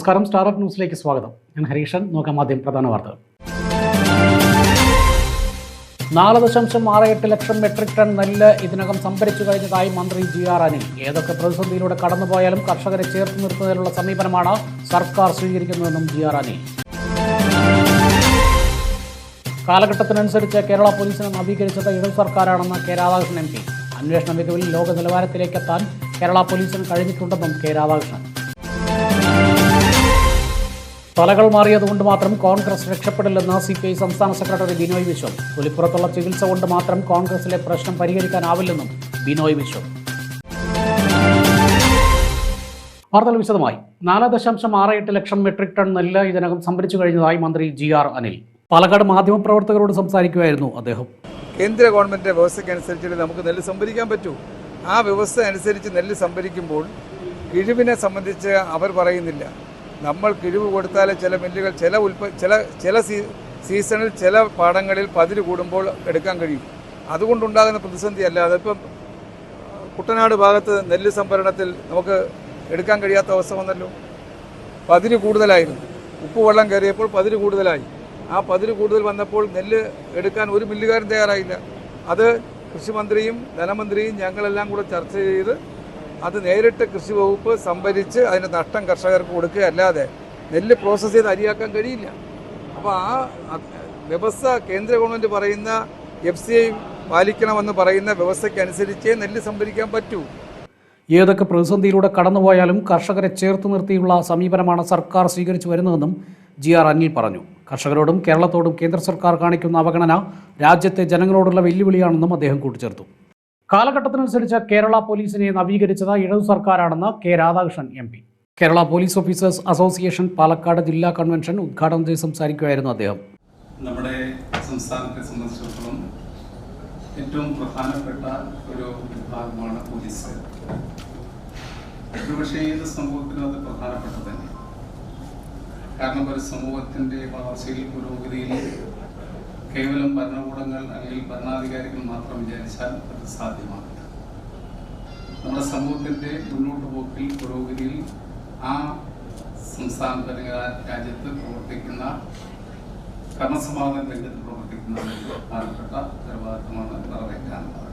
നമസ്കാരം. സ്റ്റാർട്ടപ്പ് ന്യൂസിലേക്ക് സ്വാഗതം. ഞാൻ ഹരീഷൻ നോക്കാം ആദ്യം പ്രധാന വാർത്തകൾ. നാല് ദശാംശം ആറ് എട്ട് ലക്ഷം മെട്രിക് ടൺ നെല്ല് ഇതിനകം സംഭരിച്ചു കഴിഞ്ഞതായി മന്ത്രി ജി ആർ അനിൽ. ഏതൊക്കെ പ്രതിസന്ധിയിലൂടെ കടന്നുപോയാലും കർഷകരെ ചേർത്ത് നിർത്തുന്നതിനുള്ള സമീപനമാണ് സർക്കാർ സ്വീകരിക്കുന്നതെന്നും ജി ആർ അനിൽ. കാലഘട്ടത്തിനനുസരിച്ച് കേരള പോലീസിനെ നവീകരിച്ചത് ഇടതു സർക്കാരാണെന്ന് കെ രാധാകൃഷ്ണൻ എം പി. അന്വേഷണ മികവിൽ ലോക നിലവാരത്തിലേക്കെത്താൻ കേരള പോലീസിന് കഴിഞ്ഞിട്ടുണ്ടെന്നും കെ രാധാകൃഷ്ണൻ. തലകൾ മാറിയതുകൊണ്ട് മാത്രം കോൺഗ്രസ് രക്ഷപ്പെടില്ലെന്ന് സി പി ഐ സംസ്ഥാന സെക്രട്ടറി ബിനോയ് വിശ്വം. തൊലിപ്പുറത്തുള്ള ചികിത്സ കൊണ്ട് മാത്രം കോൺഗ്രസിലെ പ്രശ്നം പരിഹരിക്കാനാവില്ലെന്നും ബിനോയ് വിശ്വം. വാർത്തകൾ വിശദമായി. നാല് ദശാംശം ആറ് എട്ട് ലക്ഷം മെട്രിക് ടൺ നെല്ല് ഇതിനകം സംഭരിച്ചു കഴിഞ്ഞതായി മന്ത്രി ജി ആർ അനിൽ. പാലക്കാട് മാധ്യമപ്രവർത്തകരോട് സംസാരിക്കുകയായിരുന്നു അദ്ദേഹം. കേന്ദ്ര ഗവൺമെന്റിന്റെ വ്യവസ്ഥയ്ക്കനുസരിച്ച് നമുക്ക് നെല്ല് സംഭരിക്കാൻ പറ്റൂ. ആ വ്യവസ്ഥ അനുസരിച്ച് നെല്ല് സംഭരിക്കുമ്പോൾ കിഴിവിനെ സംബന്ധിച്ച് അവർ പറയുന്നില്ല. നമ്മൾ കിഴിവ് കൊടുത്താലേ ചില മില്ലുകൾ ചില ഉൽപ്പ ചില ചില സീസണിൽ ചില പാടങ്ങളിൽ പതിര് കൂടുമ്പോൾ എടുക്കാൻ കഴിയും. അതുകൊണ്ടുണ്ടാകുന്ന പ്രതിസന്ധി അല്ല. ഇപ്പം കുട്ടനാട് ഭാഗത്ത് നെല്ല് സംഭരണത്തിൽ നമുക്ക് എടുക്കാൻ കഴിയാത്ത അവസ്ഥ വന്നല്ലോ. പതിര് കൂടുതലായിരുന്നു. ഉപ്പ് വെള്ളം കയറിയപ്പോൾ പതിര് കൂടുതലായി. ആ പതിര് കൂടുതൽ വന്നപ്പോൾ നെല്ല് എടുക്കാൻ ഒരു മില്ലുകാരും തയ്യാറായില്ല. അത് കൃഷിമന്ത്രിയും ധനമന്ത്രിയും ഞങ്ങളെല്ലാം കൂടെ ചർച്ച ചെയ്ത് അത് നേരിട്ട് കൃഷി വകുപ്പ് സംഭരിച്ച് അതിന്റെ നഷ്ടം കർഷകർക്ക് കൊടുക്കുക അല്ലാതെ നെല്ല് പ്രോസസ്സ് ചെയ്ത് അരിയാക്കാൻ കഴിയില്ല. അപ്പോൾ ആ വ്യവസ്ഥ കേന്ദ്ര ഗവൺമെന്റ് പറയുന്ന എഫ് സി ഐ പാലിക്കണമെന്ന് പറയുന്ന വ്യവസ്ഥയ്ക്കനുസരിച്ചേ നെല്ല് സംഭരിക്കാൻ പറ്റൂ. ഏതൊക്കെ പ്രതിസന്ധിയിലൂടെ കടന്നുപോയാലും കർഷകരെ ചേർത്ത് നിർത്തിയുള്ള സമീപനമാണ് സർക്കാർ സ്വീകരിച്ചു വരുന്നതെന്നും ജി ആർ അനിൽ പറഞ്ഞു. കർഷകരോടും കേരളത്തോടും കേന്ദ്ര സർക്കാർ കാണിക്കുന്ന അവഗണന രാജ്യത്തെ ജനങ്ങളോടുള്ള വെല്ലുവിളിയാണെന്നും അദ്ദേഹം കൂട്ടിച്ചേർത്തു. കാലഘട്ടത്തിനനുസരിച്ച് കേരള പോലീസിനെ നവീകരിച്ചത് ഇടതു സർക്കാരാണെന്ന് K Radhakrishnan M P. Kerala police officers association Palakkad ജില്ലാ കൺവെൻഷൻ ഉദ്ഘാടനം ചെയ്ത് സംസാരിക്കുകയായിരുന്നു അദ്ദേഹം. നമ്മുടെ സംസ്ഥാനത്തെ സംബന്ധിച്ചിടത്തോളം ഏറ്റവും പ്രധാനപ്പെട്ട ഒരു വിഭാഗമാണ് പോലീസ്. ഒരുപക്ഷേ ഏത് സംഭവത്തിനും അത് പ്രധാനപ്പെട്ടത് തന്നെ കാരണം ഒരു സമൂഹത്തിന്റെ വളർച്ചയിൽ പുരോഗതിയിൽ കേവലം ഭരണകൂടങ്ങൾ അല്ലെങ്കിൽ ഭരണാധികാരികൾ മാത്രം വിചാരിച്ചാൽ അത് സാധ്യമാകില്ല നമ്മുടെ സമൂഹത്തിന്റെ മുന്നോട്ട് പോക്കിൽ പുരോഗതിയിൽ ആ സംസ്ഥാനത്ത് അല്ലെങ്കിൽ ആ രാജ്യത്ത് പ്രവർത്തിക്കുന്ന കർമ്മസമാധാന രംഗത്ത് പ്രവർത്തിക്കുന്ന പ്രധാനപ്പെട്ട ഉത്തരവാദിത്തമാണ് നിറവേറ്റാനുള്ളത്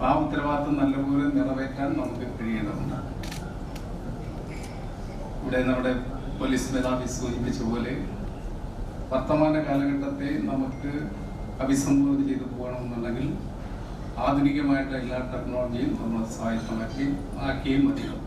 ആ ഉത്തരവാദിത്തം നല്ലപോലെ നിറവേറ്റാൻ നമുക്ക് കഴിയേണ്ടതുണ്ട്. ഇവിടെ നമ്മുടെ പോലീസ് മേധാവി സൂചിപ്പിച്ച പോലെ വർത്തമാന കാലഘട്ടത്തെ നമുക്ക് അഭിസംബോധന ചെയ്തു പോകണമെന്നുണ്ടെങ്കിൽ ആധുനികമായിട്ടുള്ള എല്ലാ ടെക്നോളജിയും നമ്മൾ സ്വായത്തമാക്കി ആക്കിയും മതിയാവും.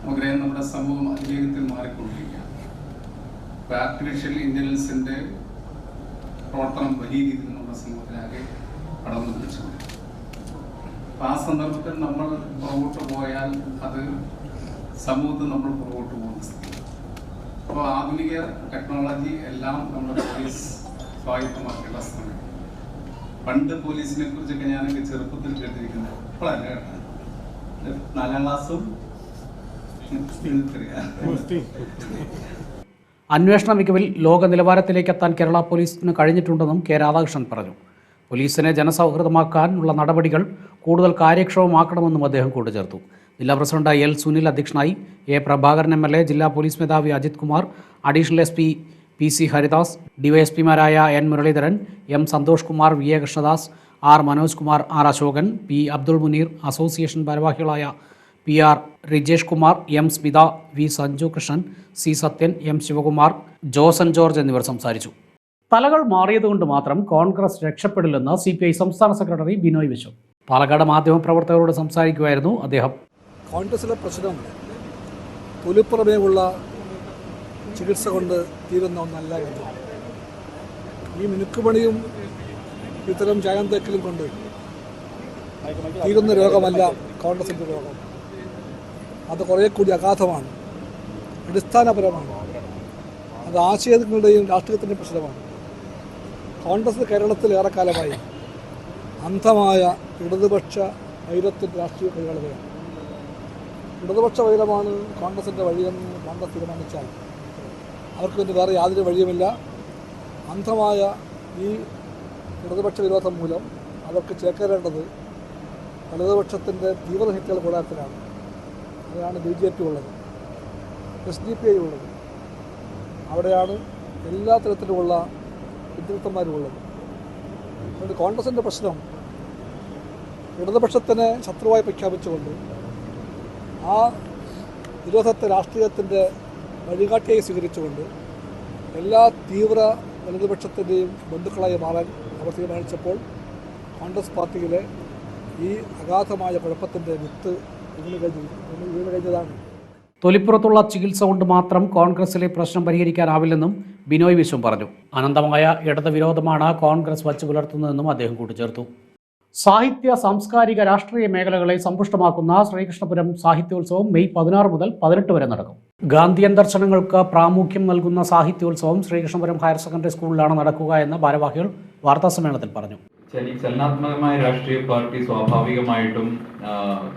നമുക്കറിയാം നമ്മുടെ സമൂഹം അതിവേഗത്തിൽ മാറിക്കൊണ്ടിരിക്കുകയാണ്. ഇപ്പോൾ ആർട്ടിഫിഷ്യൽ ഇന്റലിജൻസിന്റെ പ്രവർത്തനം വലിയ രീതിയിൽ നമ്മുടെ സമൂഹത്തിലാകെ കടന്നു പിടിച്ചിട്ടുണ്ട് അപ്പം ആ സന്ദർഭത്തിൽ നമ്മൾ പുറകോട്ട് പോയാൽ അത് സമൂഹത്തിൽ നമ്മൾ പുറകോട്ട് സ്ഥിതി അപ്പോൾ ആധുനിക ടെക്നോളജി എല്ലാം നമ്മുടെ പോലീസ് സ്വായത്തമാക്കേണ്ട സമയം പണ്ട് പോലീസിനെ കുറിച്ചൊക്കെ ഞാനൊക്കെ ചെറുപ്പത്തിൽ കേട്ടിരിക്കുന്നത് ഇപ്പോഴല്ല കേട്ടത് നാലാം ക്ലാസ്സും അന്വേഷണ മികവിൽ ലോക നിലവാരത്തിലേക്ക് എത്താൻ കേരള പോലീസിന് കഴിഞ്ഞിട്ടുണ്ടെന്നും കെ രാധാകൃഷ്ണൻ പറഞ്ഞു. പോലീസിനെ ജനസൗഹൃദമാക്കാനുള്ള നടപടികൾ കൂടുതൽ കാര്യക്ഷമമാക്കണമെന്നും അദ്ദേഹം കൂട്ടിച്ചേർത്തു ജില്ലാ പ്രസിഡന്റ് എൽ സുനിൽ അധ്യക്ഷനായി A Prabhakaran M L A ജില്ലാ പോലീസ് മേധാവി Ajith Kumar additional S P P C Haridas ഡിവൈഎസ്പിമാരായ N Muraleedharan M Santhosh Kumar V A Krishnadas R Manoj Kumar R Ashokan P Abdul Muneer association ഭാരവാഹികളായ P R Rijesh Kumar M Smitha V Sanju Krishnan C Sathyan M Sivakumar Josan George എന്നിവർ സംസാരിച്ചു. തലകൾ മാറിയതുകൊണ്ട് മാത്രം കോൺഗ്രസ് രക്ഷപ്പെടില്ലെന്ന് C സംസ്ഥാന secretary Binoy Viswam. Palakkad മാധ്യമപ്രവർത്തകരോട് സംസാരിക്കുമായിരുന്നു അദ്ദേഹം. കോൺഗ്രസിലെ പ്രശ്നം തൊലിപ്പുറമേയുള്ള ചികിത്സ കൊണ്ട് തീരുന്ന ഒന്നല്ല എന്ന്. ഈ മിനുക്കുപണിയും ഇത്തരം ചായം തേക്കലും കൊണ്ട് തീരുന്ന രോഗമല്ല കോൺഗ്രസിന്റെ രോഗം. അത് കുറേ കൂടി അഗാധമാണ്. അടിസ്ഥാനപരമാണ്. അത് ആശയങ്ങളുടെയും രാഷ്ട്രീയത്തിന്റെയും പ്രശ്നമാണ്. കോൺഗ്രസ് കേരളത്തിൽ ഏറെക്കാലമായി അന്ധമായ ഇടതുപക്ഷ വൈരത്തിന്റെ രാഷ്ട്രീയ കൈകാളുകയാണ് ഇടതുപക്ഷ വൈരമാണ് കോൺഗ്രസിന്റെ വഴിയെന്ന് കോൺഗ്രസ് തീരുമാനിച്ചാൽ അവർക്ക് പിന്നെ വേറെ യാതൊരു വഴിയുമില്ല. അന്ധമായ ഈ ഇടതുപക്ഷ വിരോധം മൂലം അവർക്ക് ചേക്കേറേണ്ടത് വലതുപക്ഷത്തിന്റെ തീവ്രശക്തികൾ കൂടാരത്തിലാണ്. അവിടെയാണ് ബി ജെ പി ഉള്ളത്. എസ് ഡി പി ഐ ഉള്ളത്. അവിടെയാണ് എല്ലാ തരത്തിലുമുള്ള ഉദ്യോഗസ്ഥന്മാരുമുള്ളത് അതുകൊണ്ട് കോൺഗ്രസിന്റെ പ്രശ്നം ഇടതുപക്ഷത്തിനെ ശത്രുവായി പ്രഖ്യാപിച്ചുകൊണ്ട് ആ വിരോധത്തെ രാഷ്ട്രീയത്തിന്റെ വഴികാട്ടിയായി സ്വീകരിച്ചുകൊണ്ട് എല്ലാ തീവ്ര വലതുപക്ഷത്തിന്റെയും ബന്ധുക്കളായി മാറാൻ അവർ തീരുമാനിച്ചപ്പോൾ കോൺഗ്രസ് പാർട്ടിയിലെ ഈ അഗാധമായ കുഴപ്പത്തിന്റെ വിത്ത് വീണ് കഴിഞ്ഞു വീണ് കഴിഞ്ഞതാണ്. തൊലിപ്പുറത്തുള്ള ചികിത്സ കൊണ്ട് മാത്രം കോൺഗ്രസിലെ പ്രശ്നം പരിഹരിക്കാനാവില്ലെന്നും ബിനോയ് വിശ്വം പറഞ്ഞു. അനന്തമായ ഇടത് വിരോധമാണ് കോൺഗ്രസ് വച്ചു പുലർത്തുന്നതെന്നും അദ്ദേഹം കൂട്ടിച്ചേർത്തു. സാഹിത്യ സാംസ്കാരിക രാഷ്ട്രീയ മേഖലകളെ സമ്പുഷ്ടമാക്കുന്ന ശ്രീകൃഷ്ണപുരം സാഹിത്യോത്സവം മെയ് പതിനാറ് മുതൽ പതിനെട്ട് വരെ നടക്കും. ഗാന്ധിയൻ ദർശനങ്ങൾക്ക് പ്രാമുഖ്യം നൽകുന്ന സാഹിത്യോത്സവം ശ്രീകൃഷ്ണപുരം ഹയർ സെക്കൻഡറി സ്കൂളിലാണ് നടക്കുക എന്ന് ഭാരവാഹികൾ വാർത്താസമ്മേളനത്തിൽ പറഞ്ഞു. ചലി ചലനാത്മകമായ രാഷ്ട്രീയ പാർട്ടി സ്വാഭാവികമായിട്ടും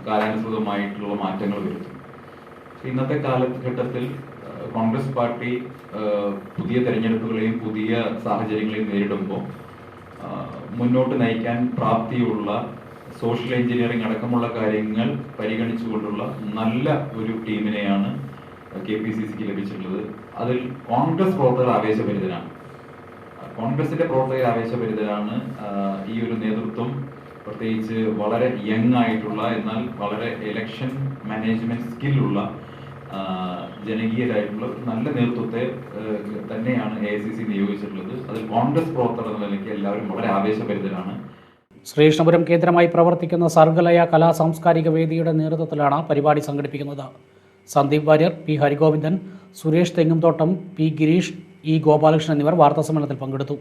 കാലാനുസൃതമായിട്ടുള്ള മാറ്റങ്ങൾ വരുത്തും. ഇന്നത്തെ കാലഘട്ടത്തിൽ കോൺഗ്രസ് പാർട്ടി പുതിയ തെരഞ്ഞെടുപ്പുകളെയും പുതിയ സാഹചര്യങ്ങളെയും നേരിടുമ്പോൾ മുന്നോട്ട് നയിക്കാൻ പ്രാപ്തിയുള്ള സോഷ്യൽ എഞ്ചിനീയറിംഗ് അടക്കമുള്ള കാര്യങ്ങൾ പരിഗണിച്ചുകൊണ്ടുള്ള നല്ല ഒരു ടീമിനെയാണ് കെ പി സി സിക്ക് ലഭിച്ചിട്ടുള്ളത്. അതിൽ കോൺഗ്രസ് പ്രവർത്തകർ ആവേശഭരിതരാണ്. കോൺഗ്രസിന്റെ പ്രവർത്തകർ ആവേശഭരിതരാണ്. ഈ ഒരു നേതൃത്വം പ്രത്യേകിച്ച് വളരെ യങ് ആയിട്ടുള്ള എന്നാൽ വളരെ ഇലക്ഷൻ മാനേജ്മെന്റ് സ്കില്ലുള്ള ജനകീയരായിട്ടുള്ള നല്ല നേതൃത്വത്തെ തന്നെയാണ് എ ഐ സി സി നിയോഗിച്ചിട്ടുള്ളത്. അതിൽ കോൺഗ്രസ് പ്രവർത്തകർ എന്ന നിലയ്ക്ക് എല്ലാവരും വളരെ ആവേശഭരിതരാണ്. ശ്രീകൃഷ്ണപുരം കേന്ദ്രമായി പ്രവർത്തിക്കുന്ന സർഗലയ കലാ സാംസ്കാരിക വേദിയുടെ നേതൃത്വത്തിലാണ് പരിപാടി സംഘടിപ്പിക്കുന്നത്. Sandeep Warrier P Harigovindan Suresh Thengumthottam P Gireesh E Gopalakrishnan എന്നിവർ വാർത്താസമ്മേളനത്തിൽ പങ്കെടുത്തു.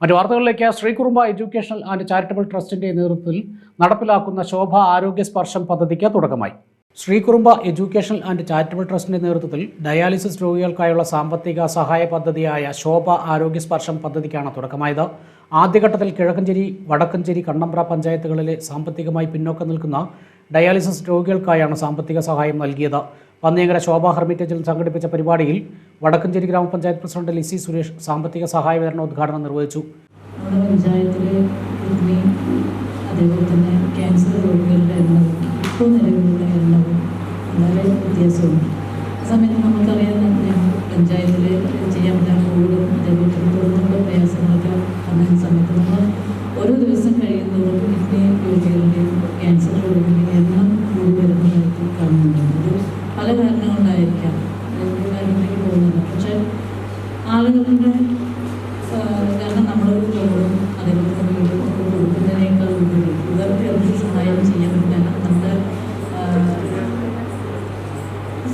മറ്റു വാർത്തകളിലേക്ക് ശ്രീകുറുമ്പ എഡ്യൂക്കേഷണൽ ആൻഡ് ചാരിറ്റബിൾ ട്രസ്റ്റിന്റെ നേതൃത്വത്തിൽ നടപ്പിലാക്കുന്ന ശോഭ ആരോഗ്യ സ്പർശം പദ്ധതിക്ക് തുടക്കമായി. ശ്രീകുറുമ്പ എഡ്യൂക്കേഷണൽ ആൻഡ് ചാരിറ്റബിൾ ട്രസ്റ്റിന്റെ നേതൃത്വത്തിൽ ഡയാലിസിസ് രോഗികൾക്കായുള്ള സാമ്പത്തിക സഹായ പദ്ധതിയായ ശോഭ ആരോഗ്യ സ്പർശം പദ്ധതിക്കാണ് തുടക്കമായത്. ആദ്യഘട്ടത്തിൽ കിഴക്കഞ്ചേരി വടക്കഞ്ചേരി കണ്ണമ്പ്ര പഞ്ചായത്തുകളിലെ സാമ്പത്തികമായി പിന്നോക്കം നിൽക്കുന്ന ഡയാലിസിസ് രോഗികൾക്കായാണ് സാമ്പത്തിക സഹായം നൽകിയത്. പന്നിയങ്കര ശോഭ ഹെർമിറ്റേജിൽ സംഘടിപ്പിച്ച പരിപാടിയിൽ വടക്കഞ്ചേരി ഗ്രാമപഞ്ചായത്ത് പ്രസിഡന്റ് ലിസി സുരേഷ് സാമ്പത്തിക സഹായ വിതരണ ഉദ്ഘാടനം നിർവഹിച്ചു. അതേപോലെ തന്നെ ക്യാൻസർ രോഗികളുടെ ഇപ്പോൾ വളരെ വ്യത്യാസമുണ്ട് ആ സമയത്ത് നമുക്കറിയാം പഞ്ചായത്തിൽ ചെയ്യാൻ പറ്റാത്ത കോവിഡും അതേപോലെ തന്നെ തൊഴിലുള്ള പ്രയാസങ്ങളൊക്കെ വന്ന സമയത്ത് നമ്മൾ ഓരോ ദിവസം കഴിയുന്നതും കിഡ്നി രോഗികളുടെയും ക്യാൻസർ രോഗികളുടെയും എണ്ണം കൂടി വരുന്നതായിട്ട് കാണുന്നുണ്ട് ഇത് പല കാരണം കൊണ്ടായിരിക്കാം അതിന്റെ കാര്യത്തിലേക്ക് പോകുന്നില്ല പക്ഷേ ആളുകളുടെ ആഹ് കാരണം നമ്മളൊരു ജോബും അതേപോലെ തന്നെ വീടും ഒക്കെ കൊടുക്കുന്നതിനേക്കാൾ ഉപരി ഇവർക്ക് എന്ത് സഹായം ചെയ്യാൻ പറ്റില്ല നമ്മുടെ ആഹ്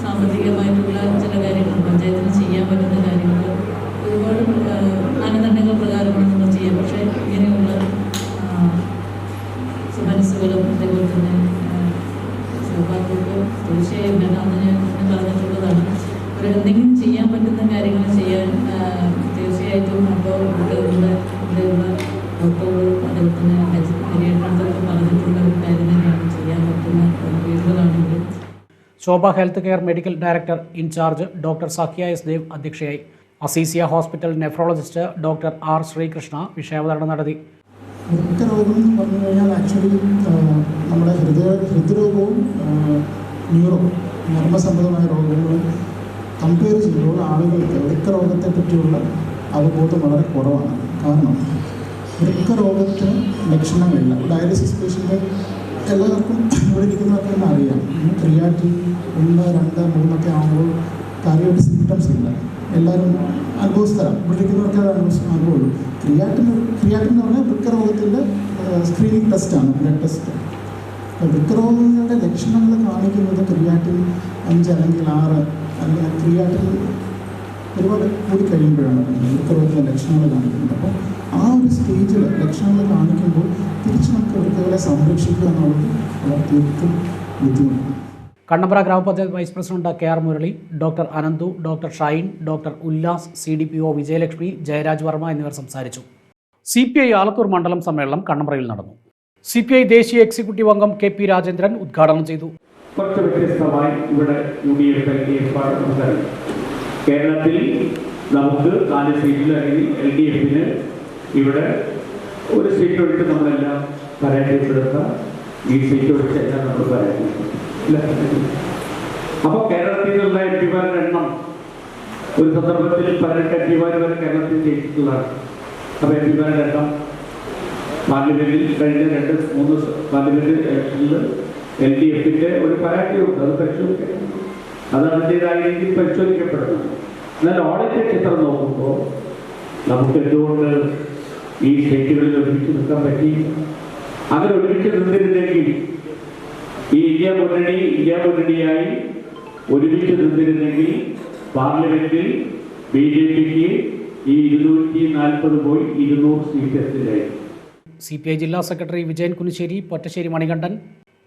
സാമ്പത്തികമായിട്ടുള്ള ചില കാര്യങ്ങൾ പഞ്ചായത്തിന് ചെയ്യാൻ പറ്റുന്ന കാര്യങ്ങൾ ഒരുപാട് ആഹ് മാനദണ്ഡങ്ങൾ പ്രകാരമാണ് നമ്മൾ ചെയ്യുക പക്ഷേ ഇങ്ങനെയുള്ള ആഹ് മനസ്സുകളും അതേപോലെ തന്നെ സൗഭാഗ്യവും തീർച്ചയായും ഞാൻ അന്ന് ഞാൻ ഞാൻ പറഞ്ഞിട്ടുള്ളതാണ് ഒരു എന്തെങ്കിലും ചെയ്യാൻ പറ്റുന്ന കാര്യങ്ങൾ ചെയ്യാൻ ആ, തീർച്ചയായിട്ടും അപ്പോൾ ഇവിടെയുള്ള ഇവിടെയുള്ള ഡോക്ടറുകളും അതുപോലെ തന്നെ ഹരിയേട്ടനൊക്കെ പറഞ്ഞിട്ടുള്ള ഒരു കാര്യം തന്നെയാണ് ചെയ്യാൻ പറ്റുന്ന വീടുകളാണെങ്കിലും Shobha health care medical director incharge doctor Sakhiya S Dev അധ്യക്ഷയായി. Aziziya hospital nephrologist doctor R Sreekrishna വിഷയാവതരണം നടത്തി. വൃക്കരോഗം എന്ന് പറഞ്ഞു കഴിഞ്ഞാൽ ആക്ച്വലി നമ്മുടെ ഹൃദയ ഹൃദ്രോഗവും ന്യൂറോ നർമ്മസംബന്ധമായ രോഗങ്ങളും കമ്പയർ ചെയ്യുമ്പോൾ ആളുകൾക്ക് വൃക്കരോഗത്തെ പറ്റിയുള്ള അവബോധം വളരെ കുറവാണ്. കാരണം വൃക്കരോഗത്തിന് ലക്ഷണങ്ങളില്ല. ഡയാലിസിസ് പേഷ്യന്റ് എല്ലാവർക്കും ഇവിടെ ഇരിക്കുന്നവർക്ക് തന്നെ ക്രിയാറ്റിൻ ഒന്ന് രണ്ട് മൂന്നൊക്കെ ആകുമ്പോൾ കാര്യമായിട്ട് സിംറ്റംസ് ഇല്ല എല്ലാവരും അനുഭവസ്ഥരാം ഇവിടെ ഇരിക്കുന്നവർക്ക് അത് അനുഭവ അനുഭവമുള്ളൂ. ക്രിയാറ്റിൻ ക്രിയാറ്റിൻ എന്ന് പറഞ്ഞാൽ വൃക്കരോഗത്തിന്റെ സ്ക്രീനിങ് ടെസ്റ്റാണ് ബ്ലഡ് ടെസ്റ്റ് വൃക്കരോഗങ്ങളുടെ ലക്ഷണങ്ങൾ കാണിക്കുന്നത് ക്രിയാറ്റിൻ അഞ്ച് അല്ലെങ്കിൽ ആറ് അല്ലെങ്കിൽ ക്രിയാറ്റിൻ ഒരുപാട് കൂടി കഴിയുമ്പോഴാണ് വൃക്കരോഗത്തിന്റെ ലക്ഷണങ്ങൾ കാണിക്കുന്നത്. അപ്പോൾ ആ ഒരു സ്റ്റേജിൽ ലക്ഷണങ്ങൾ കാണിക്കുമ്പോൾ തിരിച്ച് നമുക്ക് വൃത്തികളെ സംരക്ഷിക്കുക എന്നുള്ളത് വളരെ തീർത്തും ബുദ്ധിമുട്ടാണ്. കണ്ണമ്പ്ര ഗ്രാമപഞ്ചായത്ത് vice president K R Murali doctor Ananthu doctor Shine doctor Ullas C D P O Vijayalakshmi Jayaraj Varma എന്നിവർ സംസാരിച്ചു. സി പി ഐ ആലത്തൂർ മണ്ഡലം സമ്മേളനം കണ്ണമ്പ്രയിൽ നടന്നു. സി പി ഐ ദേശീയ എക്സിക്യൂട്ടീവ് അംഗം കെ പി രാജേന്ദ്രൻ ഉദ്ഘാടനം ചെയ്തു. കുറച്ച് വ്യത്യസ്തമായി ഇവിടെ യു ഡി എഫ് ഏർപ്പാട് സംസാരിക്കും കേരളത്തിൽ നമുക്ക് നാല് അല്ലെങ്കിൽ എൽ ഡി എഫിന് ഇവിടെ ഒരു സീറ്റ് ഒഴിച്ച് നമ്മളെല്ലാം പരാജയപ്പെടുത്ത. ഈ സീറ്റ് ഒഴിച്ച് എല്ലാം നമ്മൾ പരാജയപ്പെടും. അപ്പോൾ കേരളത്തിൽ നിന്നുള്ള എം പിമാരുടെ എണ്ണം ഒരു സന്ദർഭത്തിൽ പതിനെട്ട് എം പിമാർ വരെ കേരളത്തിൽ ജയിച്ചിട്ടുള്ളതാണ്. അപ്പോൾ എം പിമാരുടെ എണ്ണം പാർലമെന്റിൽ കഴിഞ്ഞ രണ്ട് മൂന്ന് പാർലമെന്റ് ഇലക്ഷനിൽ എൽ ഡി എഫിന്റെ ഒരു പരാജയമുണ്ട് അത് പരിശോധിക്കണം അത് അതിന്റെതായ രീതിയിൽ പരിശോധിക്കപ്പെടുന്നു എന്നാൽ ഓഡിറ്റ് ചിത്രം നോക്കുമ്പോൾ നമുക്ക് എന്തുകൊണ്ട് ഈ സ്റ്റേറ്റുകളിൽ ഒരുമിച്ച് നിൽക്കാൻ പറ്റി? അങ്ങനെ ഒരുമിച്ച് നിന്നിരുന്നെങ്കിൽ ഈ ഇന്ത്യ മുന്നണി ഇന്ത്യ മുന്നണിയായി ഒരുമിച്ച് നിന്നിരുന്നെങ്കിൽ പാർലമെന്റിൽ ബി ജെ പിക്ക് ഈ ഇരുന്നൂറ്റി നാൽപ്പത് പോയി ഇരുന്നൂറ് സീറ്റ് എത്തില്ലായിരുന്നു. സി പി ഐ ജില്ലാ secretary Vijayan Kunissery Pottassery Manikandan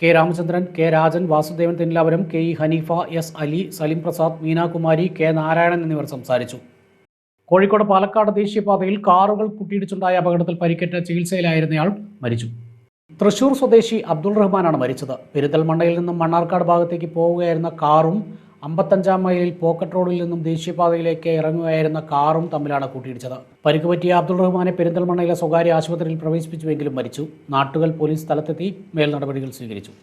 K Ramachandran K Rajan Vasudevan Thennilapuram K E Haneefa S Ali Salim Prasad Meenakumari K Narayanan എന്നിവർ സംസാരിച്ചു. കോഴിക്കോട് പാലക്കാട് ദേശീയപാതയിൽ കാറുകൾ കുട്ടിയിടിച്ചുണ്ടായ അപകടത്തിൽ പരിക്കേറ്റ ചികിത്സയിലായിരുന്നയാൾ മരിച്ചു. തൃശൂർ സ്വദേശി അബ്ദുൾ റഹ്മാനാണ് മരിച്ചത്. പെരിന്തൽമണ്ണയിൽ നിന്നും മണ്ണാർക്കാട് ഭാഗത്തേക്ക് പോവുകയായിരുന്ന കാറും അമ്പത്തഞ്ചാം മൈലിൽ പോക്കറ്റ് റോഡിൽ നിന്നും ദേശീയപാതയിലേക്ക് ഇറങ്ങുകയായിരുന്ന കാറും തമ്മിലാണ് കൂട്ടിയിടിച്ചത്. പരിക്ക് പറ്റിയ അബ്ദുൾ റഹ്മാനെ പെരിന്തൽമണ്ണയിലെ സ്വകാര്യ ആശുപത്രിയിൽ പ്രവേശിപ്പിച്ചുവെങ്കിലും മരിച്ചു. നാട്ടുകൾ പോലീസ് സ്ഥലത്തെത്തി മേൽനടപടികൾ സ്വീകരിച്ചു.